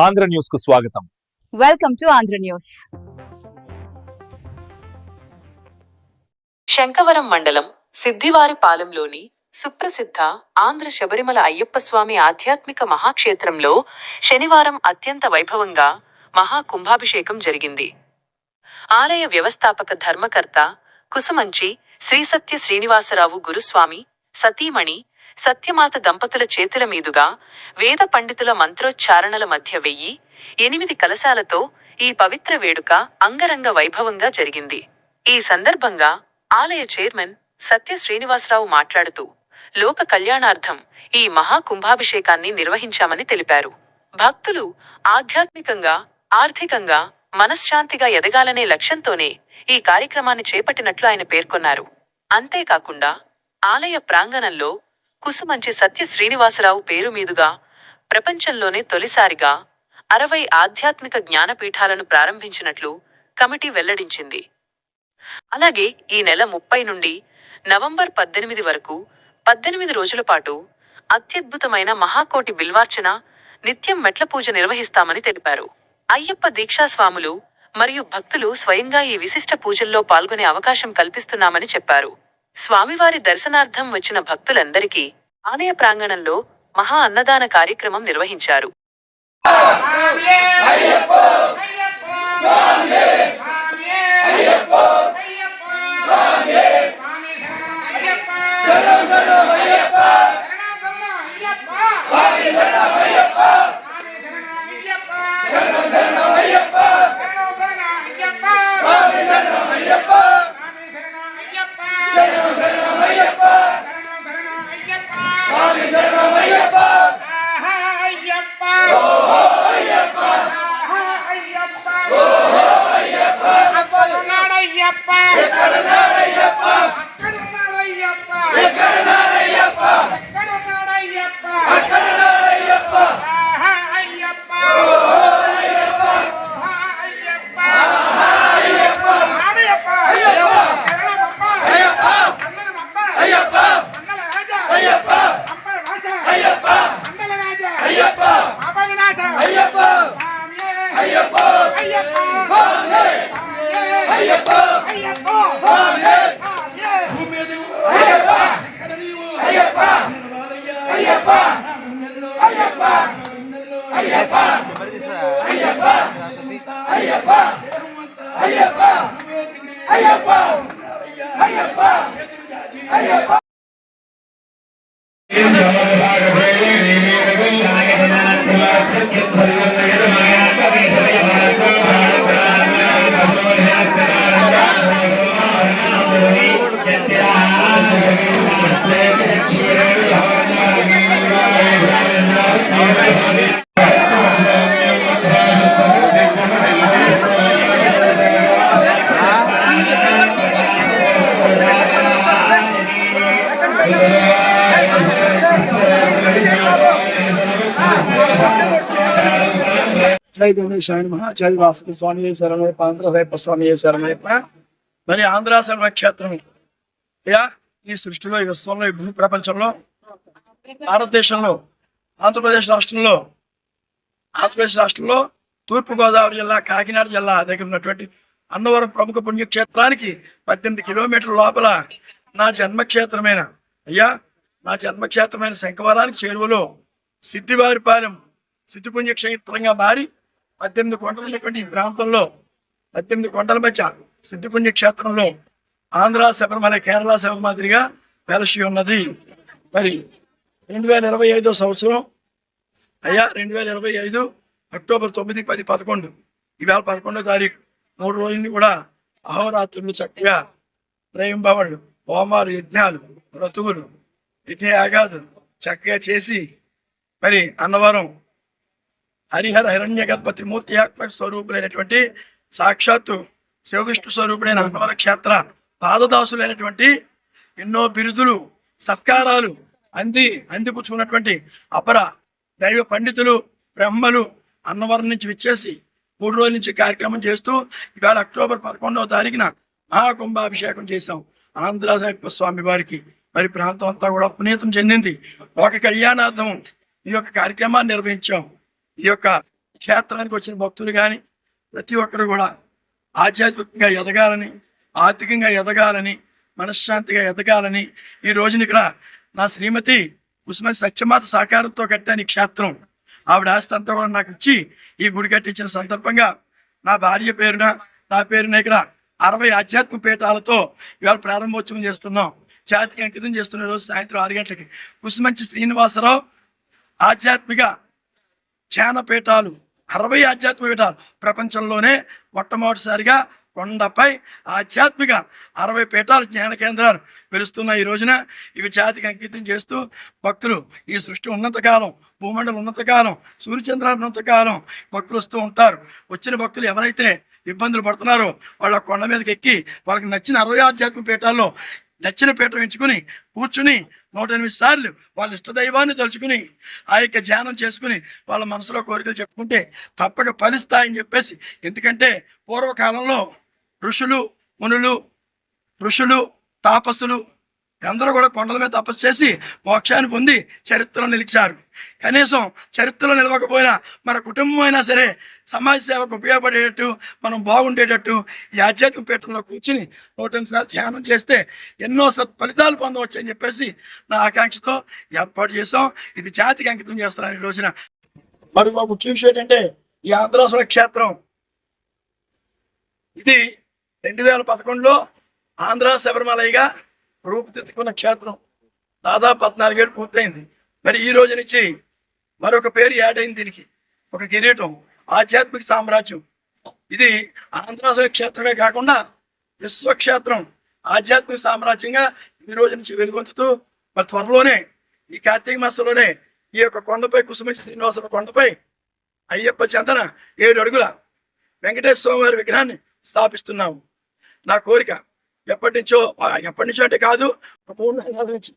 ఆంధ్ర న్యూస్కు స్వాగతం. Welcome to Andhra news. Shankavaram మండలం సిద్ధివారిపాలెంలోని సుప్రసిద్ధ ఆంధ్ర శబరిమల అయ్యప్ప స్వామి ఆధ్యాత్మిక మహాక్షేత్రంలో శనివారం అత్యంత వైభవంగా మహా కుంభాభిషేకం జరిగింది. ఆలయ వ్యవస్థాపక ధర్మకర్త కుసుమంచి శ్రీ సత్య శ్రీనివాసరావు గురుస్వామి సతీమణి సత్యమాత దంపతుల చేతుల మీదుగా వేద పండితుల మంత్రోచ్చారణల మధ్య వెయ్యి ఎనిమిది కలశాలతో ఈ పవిత్ర వేడుక అంగరంగ వైభవంగా జరిగింది. ఈ సందర్భంగా ఆలయ చైర్మన్ సత్య శ్రీనివాసరావు మాట్లాడుతూ లోక కళ్యాణార్థం ఈ మహాకుంభాభిషేకాన్ని నిర్వహించామని తెలిపారు. భక్తులు ఆధ్యాత్మికంగా ఆర్థికంగా మనశ్శాంతిగా ఎదగాలనే లక్ష్యంతోనే ఈ కార్యక్రమాన్ని చేపట్టినట్లు ఆయన పేర్కొన్నారు. అంతేకాకుండా ఆలయ ప్రాంగణంలో కుసుమంచి సత్య శ్రీనివాసరావు పేరు మీదుగా ప్రపంచంలోనే తొలిసారిగా అరవై ఆధ్యాత్మిక జ్ఞానపీఠాలను ప్రారంభించినట్లు కమిటీ వెల్లడించింది. అలాగే ఈ నెల ముప్పై నుండి నవంబర్ పద్దెనిమిది వరకు పద్దెనిమిది రోజుల పాటు అత్యద్భుతమైన మహాకోటి బిల్వార్చన నిత్యం మెట్ల పూజ నిర్వహిస్తామని తెలిపారు. అయ్యప్ప దీక్షాస్వాములు మరియు భక్తులు స్వయంగా ఈ విశిష్ట పూజల్లో పాల్గొనే అవకాశం కల్పిస్తున్నామని చెప్పారు. స్వామివారి దర్శనార్థం వచ్చిన భక్తులందరికీ ఆలయ ప్రాంగణంలో మహా అన్నదాన కార్యక్రమం నిర్వహించారు. ஐயப்பா! ஐயப்பா! சுவாமி பூமி அதுவோ ஐயப்பா! கடலிவோ ஐயப்பா! ஐயப்பா! ஐயப்பா! ஐயப்பா! ஐயப்பா! ஐயப்பா! జై వాసుకి స్వామి శరణయ్యప్ప ఆంధ్రదైప స్వామి శరణయ్యప్ప మరి ఆంధ్ర క్షేత్రం యా ఈ సృష్టిలో ఈ విశ్వంలో ఈ భూ ప్రపంచంలో భారతదేశంలో ఆంధ్రప్రదేశ్ రాష్ట్రంలో ఆంధ్రప్రదేశ్ రాష్ట్రంలో తూర్పుగోదావరి జిల్లా కాకినాడ జిల్లా దగ్గర ఉన్నటువంటి అన్నవరం ప్రముఖ పుణ్యక్షేత్రానికి పద్దెనిమిది కిలోమీటర్ల లోపల నా జన్మక్షేత్రమైన అయ్యా నా జన్మక్షేత్రమైన శంఖవరానికి చేరువలో సిద్ధివారిపాలెం సిద్ధి పుణ్యక్షేత్రంగా మారి పద్దెనిమిది కొండలు ఉన్నటువంటి ఈ ప్రాంతంలో పద్దెనిమిది కొండల మధ్య సిద్ధి పుణ్యక్షేత్రంలో ఆంధ్ర శబరిమల కేరళ శబరి మాదిరిగా వెలసి ఉన్నది. మరి రెండు వేల ఇరవై ఐదో సంవత్సరం అయ్యా రెండు వేల ఇరవై ఐదు అక్టోబర్ తొమ్మిది పది పదకొండు ఈవేళ పదకొండో తారీఖు. మూడు రోజులు కూడా అహోరాత్రులు చక్కగా ప్రేమ హోమాలు యజ్ఞాలు వ్రతువులు యజ్ఞయాగాదులు చక్కగా చేసి మరి అన్నవరం హరిహర హిరణ్య గర్భ త్రిమూర్తియాత్మక స్వరూపులైనటువంటి సాక్షాత్తు శివవిష్ణు స్వరూపుడైన అన్నవర క్షేత్ర పాదదాసులైనటువంటి ఎన్నో బిరుదులు సత్కారాలు అంది అందిపుచ్చుకున్నటువంటి అపర దైవ పండితులు బ్రహ్మలు అన్నవరం నుంచి విచ్చేసి మూడు రోజుల నుంచి కార్యక్రమం చేస్తూ ఇవాళ అక్టోబర్ పదకొండవ తారీఖున మహాకుంభాభిషేకం చేశాం. ఆంధ్ర స్వామి వారికి. మరి ప్రాంతం అంతా కూడా పునీతం చెందింది. ఒక కళ్యాణార్థం ఈ యొక్క కార్యక్రమాన్ని నిర్వహించాం. ఈ యొక్క క్షేత్రానికి వచ్చిన భక్తులు కానీ ప్రతి ఒక్కరు కూడా ఆధ్యాత్మికంగా ఎదగాలని ఆర్థికంగా ఎదగాలని మనశ్శాంతిగా ఎదగాలని ఈ రోజున ఇక్కడ నా శ్రీమతి ఉస్మతి సత్యమాత సహకారంతో కట్టాను ఈ క్షేత్రం. ఆవిడ ఆస్తి అంతా కూడా నాకు ఇచ్చి ఈ గుడి కట్టించిన సందర్భంగా నా భార్య పేరున నా పేరున ఇక్కడ అరవై ఆధ్యాత్మిక పీఠాలతో ఇవాళ ప్రారంభోత్సవం చేస్తున్నాం. జాతికి అంకితం చేస్తున్న రోజు సాయంత్రం ఆరు గంటలకి. కుసుమంచి శ్రీనివాసరావు ఆధ్యాత్మిక ధ్యానపీఠాలు అరవై ఆధ్యాత్మిక పీఠాలు ప్రపంచంలోనే మొట్టమొదటిసారిగా కొండపై ఆధ్యాత్మిక అరవై పీఠాలు జ్ఞాన కేంద్రాలు వెలుస్తున్న ఈ రోజున ఇవి జాతికి అంకితం చేస్తూ భక్తులు ఈ సృష్టి ఉన్నంతకాలం భూమండలం ఉన్నంతకాలం సూర్యచంద్రాలు ఉన్నంతకాలం భక్తులు వస్తూ ఉంటారు. వచ్చిన భక్తులు ఎవరైతే ఇబ్బందులు పడుతున్నారో వాళ్ళ కొండ మీదకి ఎక్కి వాళ్ళకి నచ్చిన అరవై ఆధ్యాత్మిక పీఠాల్లో దక్షిణపీఠం ఎంచుకుని కూర్చుని నూట ఎనిమిది సార్లు వాళ్ళ ఇష్టదైవాన్ని తలుచుకుని ఆ యొక్క ధ్యానం చేసుకుని వాళ్ళ మనసులో కోరికలు చెప్పుకుంటే తప్పక ఫలిస్తాయని చెప్పేసి. ఎందుకంటే పూర్వకాలంలో ఋషులు మునులు ఋషులు తాపసులు అందరూ కూడా కొండల మీద తపస్సు చేసి మోక్షాన్ని పొంది చరిత్రలో నిలిచారు. కనీసం చరిత్రలో నిలవకపోయినా మన కుటుంబం అయినా సరే సమాజ సేవకు ఉపయోగపడేటట్టు మనం బాగుండేటట్టు ఈ ఆధ్యాత్మిక పీఠంలో కూర్చుని నూట ఎనిమిది ధ్యానం చేస్తే ఎన్నో సత్ ఫలితాలు పొందవచ్చు అని చెప్పేసి నా ఆకాంక్షతో ఏర్పాటు చేసాం ఇది జాతికి అంకితం చేస్తున్నాను ఈ రోజున. మరి మా ముఖ్య విషయం ఏంటంటే ఈ ఆంధ్రాసుల క్షేత్రం. ఇది రెండు వేల పదకొండులో ఆంధ్ర శబరిమలైగా రూపుదిద్దుకున్న క్షేత్రం దాదాపు పద్నాలుగేళ్ళు పూర్తయింది. మరి ఈ రోజు నుంచి మరొక పేరు యాడ్ అయింది దీనికి. ఒక కిరీటం ఆధ్యాత్మిక సామ్రాజ్యం. ఇది ఆంధ్రాసుల క్షేత్రమే కాకుండా విశ్వక్షేత్రం ఆధ్యాత్మిక సామ్రాజ్యంగా ఈ రోజు నుంచి వెలుగొందుతూ మరి త్వరలోనే ఈ కార్తీక మాసంలోనే ఈ యొక్క కొండపై కుసుమంచి శ్రీనివాసుల కొండపై అయ్యప్ప చందన ఏడు అడుగుల వెంకటేశ్వర స్వామివారి విగ్రహాన్ని స్థాపిస్తున్నాము. నా కోరిక ఎప్పటి నుంచో ఎప్పటి నుంచో అంటే కాదు ఒక మూడు నెలల నుంచి.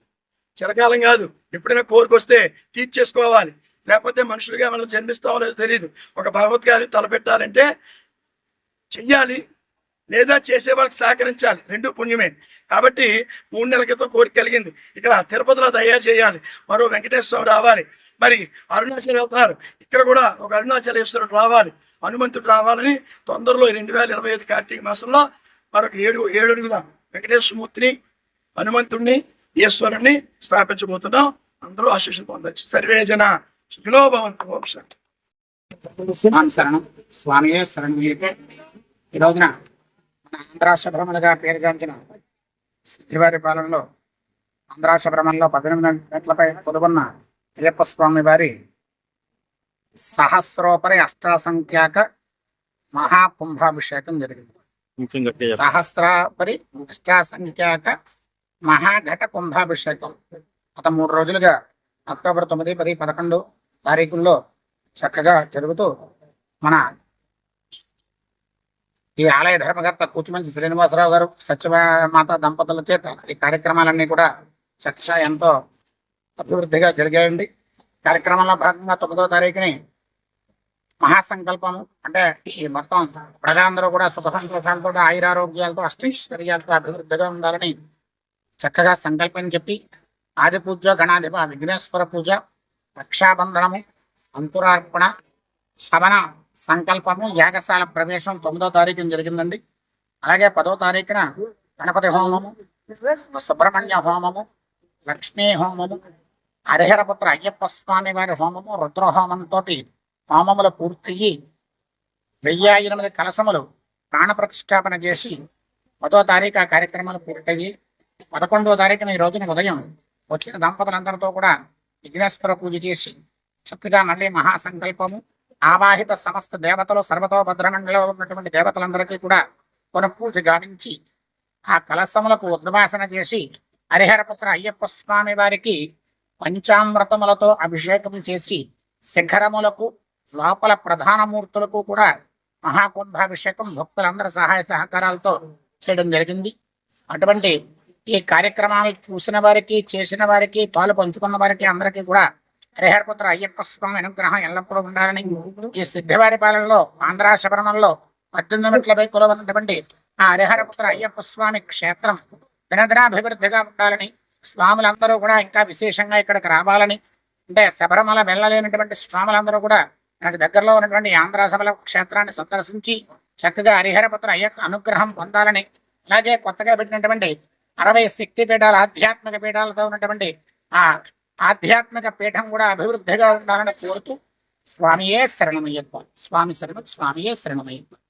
చిరకాలం కాదు. ఎప్పుడైనా కోరిక వస్తే తీర్చేసుకోవాలి. లేకపోతే మనుషులుగా మనం జన్మిస్తామో లేదో తెలియదు ఒక భగవద్గారి తలపెట్టాలంటే చెయ్యాలి. లేదా చేసే వాళ్ళకి సహకరించాలి. రెండు పుణ్యమే. కాబట్టి మూడు నెలల క్రితం కోరిక కలిగింది. ఇక్కడ తిరుపతిలో తయారు చేయాలి. మరో వెంకటేశ్వర స్వామి రావాలి. మరి అరుణాచల్ వెళ్తున్నారు. ఇక్కడ కూడా ఒక అరుణాచలేశ్వరుడు రావాలి. హనుమంతుడు రావాలని తొందరలో రెండు వేల ఇరవై ఐదు కార్తీక మాసంలో మరొక ఏడు ఏడు వెంకటేశ్వరమూర్తిని హనుమంతుడిని ఈశ్వరుణ్ణి స్థాపించబోతున్నాం. అందరూ ఆశీస్సులు పొందొచ్చు. సర్వే జన సుఖినో భవంతు. ఓం స్వామి శరణం. స్వామియే శరణ్యే ఈ రోజున మన ఆంధ్రాష్ట్ర భ్రమణగా పేరుగాంచిన శ్రీవారి పాలనలో ఆంధ్రాష్ట్ర భ్రమణలో పద్దెనిమిది గంటలపై పొలుగున్న అయ్యప్ప స్వామి వారి సహస్రోపరి అష్టాసంఖ్యాక మహాకుంభాభిషేకం జరిగింది. సహస్రాపరి అష్టాసంఖ్యాక మహాఘట కుంభాభిషేకం గత మూడు రోజులుగా అక్టోబర్ తొమ్మిది పది పదకొండు తారీఖుల్లో చక్కగా జరుగుతూ మన ఈ ఆలయ ధర్మకర్త కూచిమంచి శ్రీనివాసరావు గారు సత్యమాత దంపతుల చేత ఈ కార్యక్రమాలన్నీ కూడా చక్కగా ఎంతో అభివృద్ధిగా జరిగాయండి. కార్యక్రమంలో భాగంగా తొమ్మిదో తారీఖుని మహాసంకల్పము. అంటే ఈ మొత్తం ప్రజలందరూ కూడా సుఖ సంతోషాలతో ఆయురారోగ్యాలతో అష్టైశ్వర్యాలతో అభివృద్ధిగా ఉండాలని చక్కగా సంకల్పం చెప్పి ఆది పూజ గణాధిప విఘ్నేశ్వర పూజ రక్షాబంధనము అంకురార్పణ హవన సంకల్పము యాగశాల ప్రవేశం తొమ్మిదో తారీఖున జరిగిందండి. అలాగే పదో తారీఖున గణపతి హోమము సుబ్రహ్మణ్య హోమము లక్ష్మీ హోమము హరిహరపుత్ర అయ్యప్ప స్వామి వారి హోమము రుద్రహోమంతో పామముల పూర్తయ్యి వెయ్యి ఎనిమిది కలసములు ప్రాణప్రతిష్టాపన చేసి పదో తారీఖు ఆ కార్యక్రమాలు పూర్తయ్యి పదకొండో తారీఖున ఈ రోజున ఉదయం వచ్చిన దంపతులందరితో కూడా విఘ్నేశ్వర పూజ చేసి చక్కగా మళ్ళీ మహాసంకల్పము ఆవాహిత సమస్త దేవతలు సర్వతో భద్రమండలో ఉన్నటువంటి దేవతలందరికీ కూడా పునః పూజ గావించి ఆ కలశములకు ఉద్వాసన చేసి హరిహరపుత్ర అయ్యప్ప స్వామి వారికి పంచామృతములతో అభిషేకం చేసి శిఖరములకు లోపల ప్రధాన మూర్తులకు కూడా మహాకుంభాభిషేకం భక్తులందరి సహాయ సహకారాలతో చేయడం జరిగింది. అటువంటి ఈ కార్యక్రమాలు చూసిన వారికి చేసిన వారికి పాలు పంచుకున్న వారికి అందరికీ కూడా హరిహరపుత్ర అయ్యప్ప స్వామి అనుగ్రహం ఎల్లప్పుడూ ఉండాలని ఈ సిద్ధవారి పాలనలో ఆంధ్ర శబరిమలలో పద్దెనిమిది మెట్లపై ఉన్నటువంటి ఆ హరిహరపుత్ర అయ్యప్ప స్వామి క్షేత్రం దినదినాభివృద్ధిగా ఉండాలని స్వాములందరూ కూడా ఇంకా విశేషంగా ఇక్కడికి రావాలని అంటే శబరిమల వెళ్ళలేనటువంటి స్వాములందరూ కూడా నాకు దగ్గరలో ఉన్నటువంటి ఆంధ్రాసభల క్షేత్రాన్ని సందర్శించి చక్కగా హరిహరపుత్ర అయ్యక్క అనుగ్రహం పొందాలని అలాగే కొత్తగా పెట్టినటువంటి అరవై శక్తి పీఠాలు ఆధ్యాత్మిక పీఠాలతో ఉన్నటువంటి ఆ ఆధ్యాత్మిక పీఠం కూడా అభివృద్ధిగా ఉండాలని కోరుతూ స్వామియే శరణమయ్యప్ప. స్వామి శరణం స్వామియే శరణమయ్యప్ప.